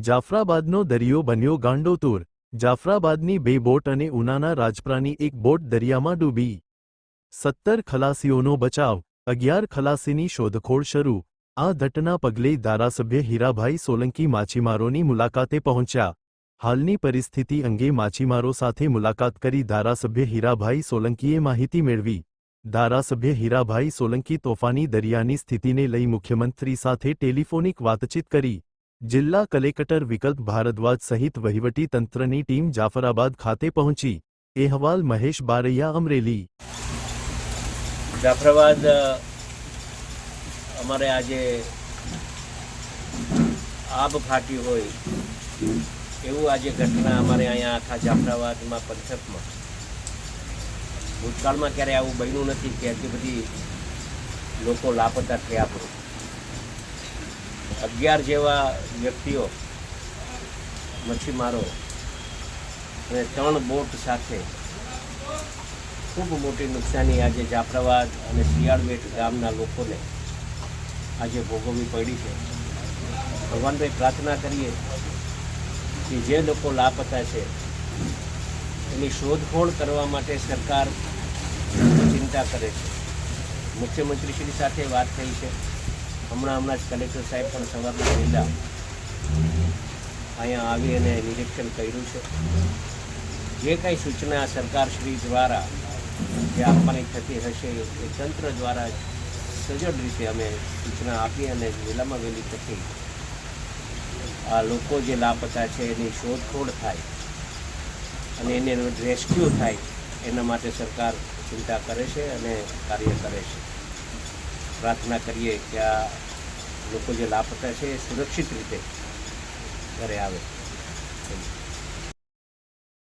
જાફરાબાદનો દરિયો બન્યો ગાંડોતુર. જાફરાબાદની બે બોટ અને ઉનાના રાજપરાની એક બોટ દરિયામાં ડૂબી. સત્તર ખલાસીઓનો બચાવ, અગિયાર ખલાસીની શોધખોળ શરૂ. આ ઘટના પગલે ધારાસભ્ય હીરાભાઈ સોલંકી માછીમારોની મુલાકાતે પહોંચ્યા. હાલની પરિસ્થિતિ અંગે માછીમારો સાથે મુલાકાત કરી ધારાસભ્ય હીરાભાઈ સોલંકીએ માહિતી મેળવી. ધારાસભ્ય હીરાભાઈ સોલંકી તોફાની દરિયાની સ્થિતિને લઈ મુખ્યમંત્રી સાથે ટેલિફોનિક વાતચીત કરી. જિલ્લા કલેક્ટર વિકલ્પ ભારદ્વાજ સહિત વહીવટી ટીમ જાફરાબાદ ખાતે પહોંચી. અહેવાલ મહેશ બારૈયા, અમરેલી. જાફરાબાદ અમારે આજે આબ ફાટી હોય એવું આજે ઘટના અમારે અહીંયા આખા જાફરાબાદમાં પંથકમાં. ભૂતકાળમાં ક્યારે આવું બન્યું નથી કે આટલી બધી લોકો લાપતા થયા હોય. અગિયાર જેવા વ્યક્તિઓ મચ્છીમારો અને ત્રણ બોટ સાથે ખૂબ મોટી નુકસાની આજે જાફરાબાદ અને શિયાળબેટ ગામના લોકોને આજે ભોગવવી પડી છે. ભગવાનભાઈ પ્રાર્થના કરીએ કે જે લોકો લાપતા છે, એની શોધખોળ કરવા માટે સરકાર ચિંતા કરે છે. મુખ્યમંત્રી શ્રી સાથે વાત થઈ છે. હમણાં હમણાં જ કલેક્ટર સાહેબ પણ સવારના પહેલાં અહીંયા આવી અને નિરીક્ષણ કર્યું છે. જે કાંઈ સૂચના સરકારશ્રી દ્વારા જે આપવાની થતી હશે એ તંત્ર દ્વારા સજડ રીતે અમે સૂચના આપી અને વહેલામાં વહેલી થતી. આ લોકો જે લાપતા છે એની શોધખોળ થાય અને એને રેસ્ક્યુ થાય, એના માટે સરકાર ચિંતા કરે છે અને કાર્ય કરે છે. પ્રાર્થના કરીએ કે આ લોકો જે લાપતા છે એ સુરક્ષિત રીતે ઘરે આવે. Thank you